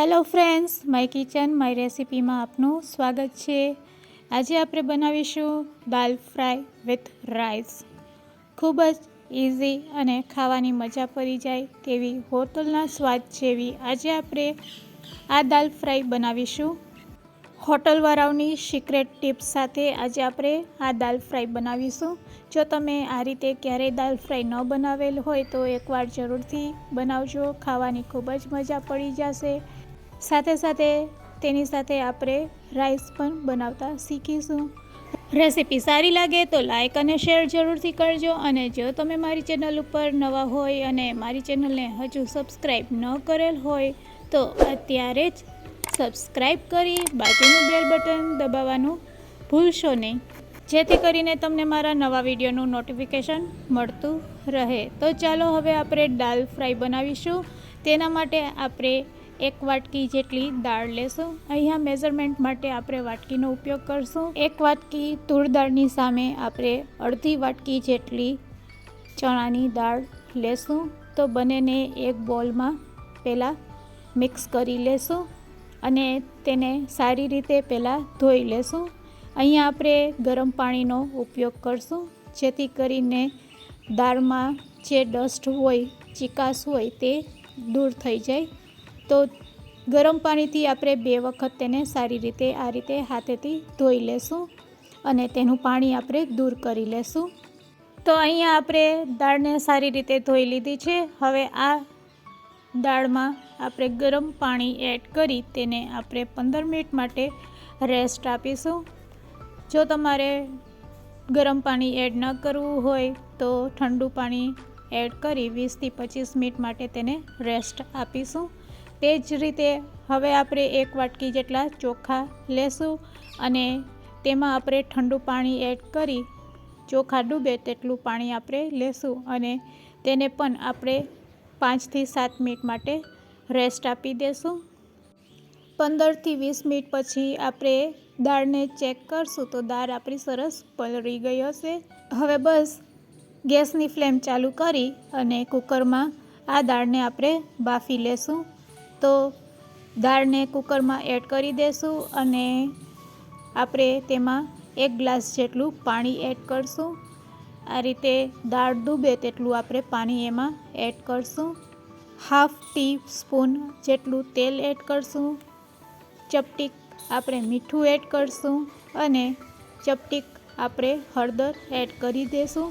Hello friends, my kitchen, my રેસિપીમાં આપનું સ્વાગત છે. આજે આપણે બનાવીશું દાલ ફ્રાય વિથ રાઈસ. ખૂબ જ ઇઝી અને ખાવાની મજા પડી જાય તેવી હોટલના સ્વાદ જેવી આજે આપણે આ દાલ ફ્રાય બનાવીશું. હોટલવાળાઓની સિક્રેટ ટિપ્સ સાથે આજે આપણે આ દાલ ફ્રાય બનાવીશું. જો તમે આ રીતે ક્યારેય દાલ ફ્રાય ન બનાવેલ હોય તો એકવાર જરૂરથી બનાવજો, ખાવાની ખૂબ જ મજા પડી જશે. સાથે સાથે તેની સાથે આપણે રાઈસ પણ બનાવતા શીખીશું. રેસીપી સારી લાગે તો લાઇક અને શેર જરૂરથી કરજો અને જો તમે મારી ચેનલ ઉપર નવા હોય અને મારી ચેનલને હજુ સબસ્ક્રાઈબ ન કરેલ હોય તો અત્યારે જ સબસ્ક્રાઈબ કરી બાજુનું બેલ બટન દબાવવાનું ભૂલશો નહીં. જેથી કરીને તમને મારા નવા વિડીયોનું નોટિફિકેશન મળતું રહે. તો ચાલો હવે આપણે દાલ ફ્રાય બનાવીશું. તેના માટે આપણે એક વાટકી જેટલી દાળ લેશું. અહીંયા મેઝરમેન્ટ માટે આપણે વાટકીનો ઉપયોગ કરશું. એક વાટકી તુર દાળની સામે આપણે અડધી વાટકી જેટલી ચણાની દાળ લેશું. તો બંનેને એક બોલમાં પહેલાં મિક્સ કરી લેશું અને તેને સારી રીતે પહેલાં ધોઈ લેશું. અહીંયા આપણે ગરમ પાણીનો ઉપયોગ કરશું. જેથી કરીને દાળમાં જે ડસ્ટ હોય ચિકાસ હોય તે દૂર થઈ જાય. તો ગરમ પાણીથી આપણે બે વખત તેને સારી રીતે આ રીતે હાથેથી ધોઈ લેશું અને તેનું પાણી આપણે દૂર કરી લેશું. તો અહીંયા આપણે દાળને સારી રીતે ધોઈ લીધી છે. હવે આ દાળમાં આપણે ગરમ પાણી એડ કરી તેને આપણે પંદર મિનિટ માટે રેસ્ટ આપીશું. જો તમારે ગરમ પાણી એડ ન કરવું હોય તો ઠંડુ પાણી એડ કરી વીસથી પચીસ મિનિટ માટે તેને રેસ્ટ આપીશું. તે જ રીતે હવે આપણે એક વાટકી જેટલા ચોખા લેશું અને તેમાં આપણે ઠંડુ પાણી એડ કરી ચોખા ડૂબે તેટલું પાણી આપણે લેશું અને તેને પણ આપણે પાંચથી સાત મિનિટ માટે રેસ્ટ આપી દેશું. પંદરથી વીસ મિનિટ પછી આપણે દાળને ચેક કરશું તો દાળ આપણી સરસ પલળી ગઈ હશે. હવે બસ ગેસની ફ્લેમ ચાલુ કરી અને કુકરમાં આ દાળને આપણે બાફી લેશું. તો દાળને કુકરમાં એડ કરી દેશું અને આપણે તેમાં એક ગ્લાસ જેટલું પાણી એડ કરશું. આ રીતે દાળ ડૂબે તેટલું આપણે પાણી એમાં એડ કરશું. હાફ ટી સ્પૂન જેટલું તેલ એડ કરશું. ચપટીક આપણે મીઠું એડ કરશું અને ચપટીક આપણે હળદર એડ કરી દઈશું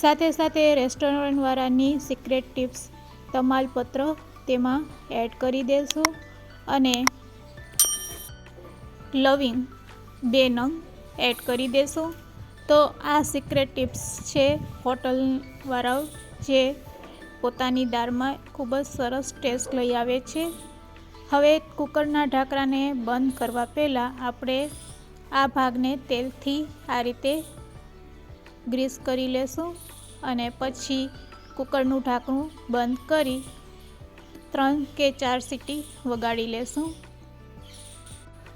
સાથે સાથે રેસ્ટોરન્ટવાળાની સિક્રેટ ટિપ્સ, તમાલપત્ર તેમાં એડ કરી દેશું અને લવિંગ બે નંગ એડ કરી દેશું. તો આ સિક્રેટ ટિપ્સ છે હોટલવાળાઓ જે પોતાની દાળમાં ખૂબ જ સરસ ટેસ્ટ લઈ આવે છે. હવે કુકરના ઢાંકણાને બંધ કરવા પહેલાં આપણે આ ભાગને તેલથી આ રીતે ગ્રીસ કરી લેશું અને પછી કુકરનું ઢાંકણું બંધ કરી ત્રણ કે ચાર સીટી વગાડી લેશું.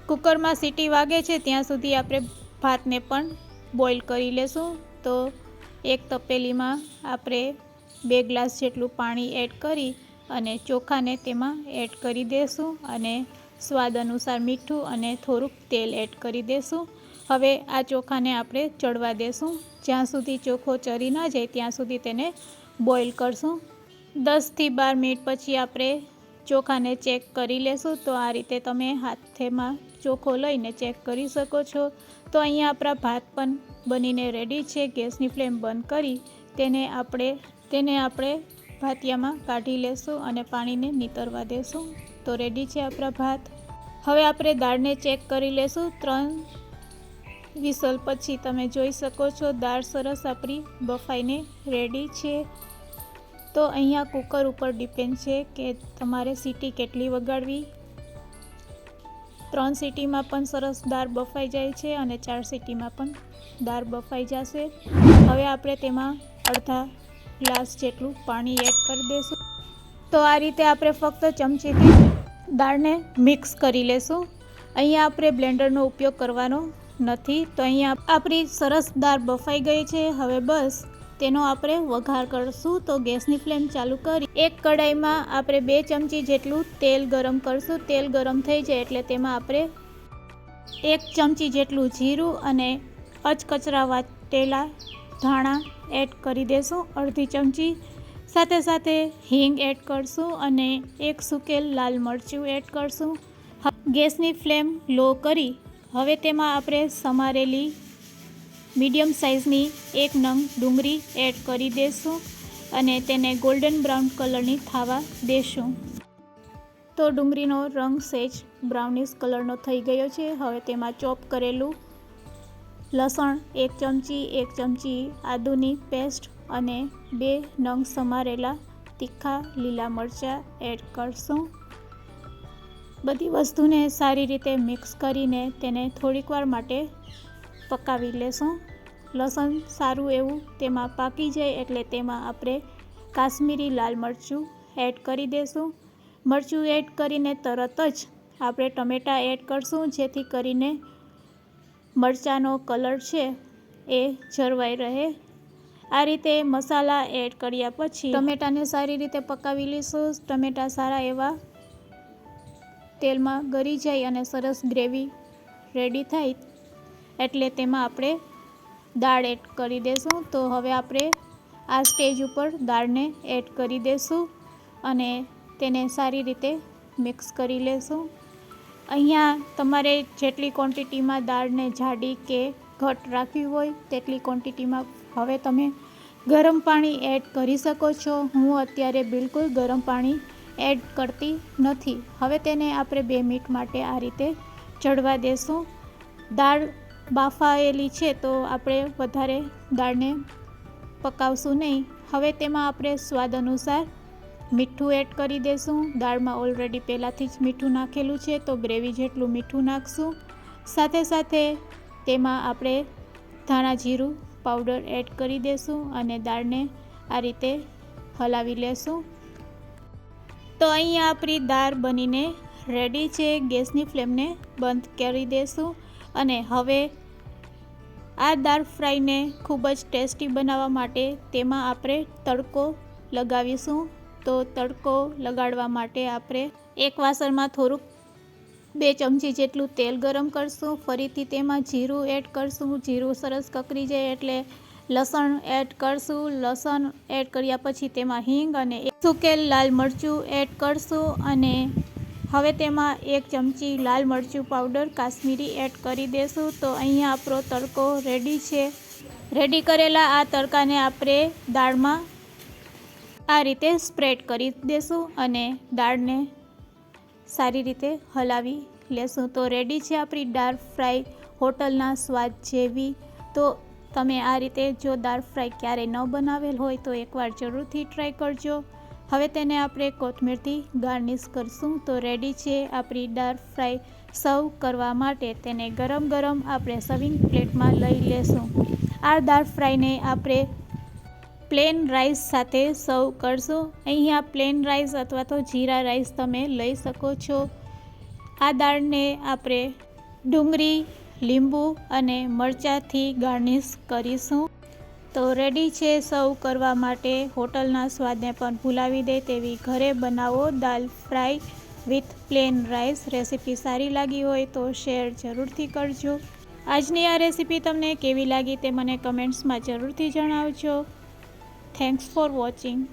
કુકરમાં સીટી વાગે છે ત્યાં સુધી આપણે ભાતને પણ બોઇલ કરી લેશું. તો એક તપેલીમાં આપણે બે ગ્લાસ જેટલું પાણી એડ કરી અને ચોખાને તેમાં એડ કરી દઈશું અને સ્વાદ અનુસાર મીઠું અને થોડુંક તેલ એડ કરી દઈશું હવે આ ચોખાને આપણે ચડવા દેશું. જ્યાં સુધી ચોખ્ખો ચરી ન જાય ત્યાં સુધી તેને બોઇલ કરશું. દસથી બાર મિનિટ પછી આપણે ચોખાને ચેક કરી લેશું. તો આ રીતે તમે હાથેમાં ચોખ્ખો લઈને ચેક કરી શકો છો. તો અહીંયા આપણા ભાત પણ બનીને રેડી છે. ગેસની ફ્લેમ બંધ કરી તેને આપણે તેને આપણે ભાતિયામાં કાઢી લેશું અને પાણીને નીતરવા દેશું. તો રેડી છે આપણા ભાત. હવે આપણે દાળને ચેક કરી લેશું. ત્રણ વિસલ પછી તમે જોઈ શકો છો દાળ સરસ આપણી બફાઈને રેડી છે. તો અહીંયા કુકર ઉપર ડિપેન્ડ છે કે તમારે સીટી કેટલી વગાડવી. ત્રણ સીટીમાં પણ સરસ દાળ બફાઈ જાય છે અને ચાર સીટીમાં પણ દાળ બફાઈ જશે. હવે આપણે તેમાં અડધા ગ્લાસ જેટલું પાણી એડ કરી દઈશું. તો આ રીતે આપણે ફક્ત ચમચીથી દાળને મિક્સ કરી લેશું. અહીંયા આપણે બ્લેન્ડરનો ઉપયોગ કરવાનો નથી. તો અહીંયા આપણી સરસ દાળ બફાઈ ગઈ છે. હવે બસ તેનો આપણે વઘાર કરશું. તો ગેસની ફ્લેમ ચાલુ કરી, એક કડાઈમાં આપણે બે ચમચી જેટલું તેલ ગરમ કરશું. તેલ ગરમ થઈ જાય એટલે તેમાં આપણે એક ચમચી જેટલું જીરું અને અચકચરા વાટેલા ધાણા એડ કરી દેશું. અડધી ચમચી સાથે સાથે હિંગ એડ કરશું અને એક સુકેલ લાલ મરચું એડ કરશું. ગેસની ફ્લેમ લો કરી, હવે તેમાં આપણે સમારેલી મીડિયમ સાઇઝની એક નંગ ડુંગળી એડ કરી દેશું અને તેને ગોલ્ડન બ્રાઉન કલરની થવા દેશું. તો ડુંગળીનો રંગ સેજ બ્રાઉનિશ કલરનો થઈ ગયો છે. હવે તેમાં ચોપ કરેલું લસણ એક ચમચી એક ચમચી આદુની પેસ્ટ અને બે નંગ સમારેલા તીખા લીલા મરચાં એડ કરશું. બધી વસ્તુને સારી રીતે મિક્સ કરીને તેને થોડીક વાર માટે પકાવી લેશું. લસણ સારું એવું તેમાં પાકી જાય એટલે તેમાં આપણે કાશ્મીરી લાલ મરચું એડ કરી દેશું. મરચું એડ કરીને તરત જ આપણે ટમેટાં એડ કરશું, જેથી કરીને મરચાંનો કલર છે એ જળવાઈ રહે. આ રીતે મસાલા એડ કર્યા પછી ટમેટાને સારી રીતે પકાવી લઈશું ટમેટાં સારા એવા તેલમાં ગળી જાય અને સરસ ગ્રેવી રેડી થાય. એટલે તેમાં આપણે દાળ એડ કરી દેશું. તો હવે આપણે આ સ્ટેજ ઉપર દાળને એડ કરી દેશું અને તેને સારી રીતે મિક્સ કરી લેશું. અહીંયા તમારે જેટલી ક્વોન્ટિટીમાં દાળને જાડી કે ઘટ રાખવી હોય તેટલી ક્વોન્ટિટીમાં હવે તમે ગરમ પાણી એડ કરી શકો છો. હું અત્યારે બિલકુલ ગરમ પાણી એડ કરતી નથી. હવે તેને આપણે બે મિનિટ માટે આ રીતે ચડવા દેશું. દાળ બાફાયેલી છે, તો આપણે વધારે દાળને પકાવશું નહીં. હવે તેમાં આપણે સ્વાદ અનુસાર મીઠું એડ કરી દેશું. દાળમાં ઓલરેડી પહેલાંથી જ મીઠું નાખેલું છે, તો ગ્રેવી જેટલું મીઠું નાખશું. સાથે સાથે તેમાં આપણે ધાણા જીરું પાવડર એડ કરી દેશું અને દાળને આ રીતે હલાવી લેશું. તો અહીંયા આપણી દાળ બનીને રેડી છે. ગેસની ફ્લેમને બંધ કરી દેશું. અને હવે આ દાળ ફ્રાયને ખૂબ જ ટેસ્ટી બનાવવા માટે તેમાં આપણે તડકો લગાવીશું. તો તડકો લગાડવા માટે આપણે એક વાસણમાં થોડુંક બે ચમચી જેટલું તેલ ગરમ કરશું. ફરીથી તેમાં જીરું એડ કરશું. જીરું સરસ કકરી જાય એટલે લસણ એડ કરશું. લસણ એડ કર્યા પછી તેમાં હિંગ અને સુકેલ લાલ મરચું એડ કરશું અને હવે તેમાં એક ચમચી લાલ મરચું પાવડર કાશ્મીરી એડ કરી દેશું. તો અહીંયા આપણો તડકો રેડી છે. રેડી કરેલા આ તડકાને આપણે દાળમાં આ રીતે સ્પ્રેડ કરી દેશું અને દાળને સારી રીતે હલાવી લેશું. તો રેડી છે આપણી દાળ ફ્રાય હોટલના સ્વાદ જેવી. તો તમે આ રીતે જો દાળ ફ્રાય ક્યારેય ન બનાવેલ હોય તો એકવાર જરૂરથી ટ્રાય કરજો. હવે તેને આપણે કોથમીરથી ગાર્નિશ કરશું. તો રેડી છે આપણી દાળ ફ્રાય સર્વ કરવા માટે તેને ગરમ ગરમ આપણે સર્વિંગ પ્લેટમાં લઈ લેશું. આ દાળ ફ્રાયને આપણે પ્લેન રાઈસ સાથે સર્વ કરશું. અહીંયા પ્લેન રાઈસ અથવા તો જીરા રાઈસ તમે લઈ શકો છો. આ દાળને આપણે ડુંગળી, લીંબુ અને મરચાંથી ગાર્નિશ કરીશું. તો રેડી છે સર્વ કરવા માટે. હોટલના સ્વાદને પણ ભૂલાવી દે તેવી ઘરે બનાવો dal fry with plain rice. Recipe સારી લાગી હોય તો શેર જરૂરથી કરજો. આજની આ રેસીપી તમને કેવી લાગી તે મને કમેન્ટ્સમાં જરૂરથી જણાવજો. Thanks for watching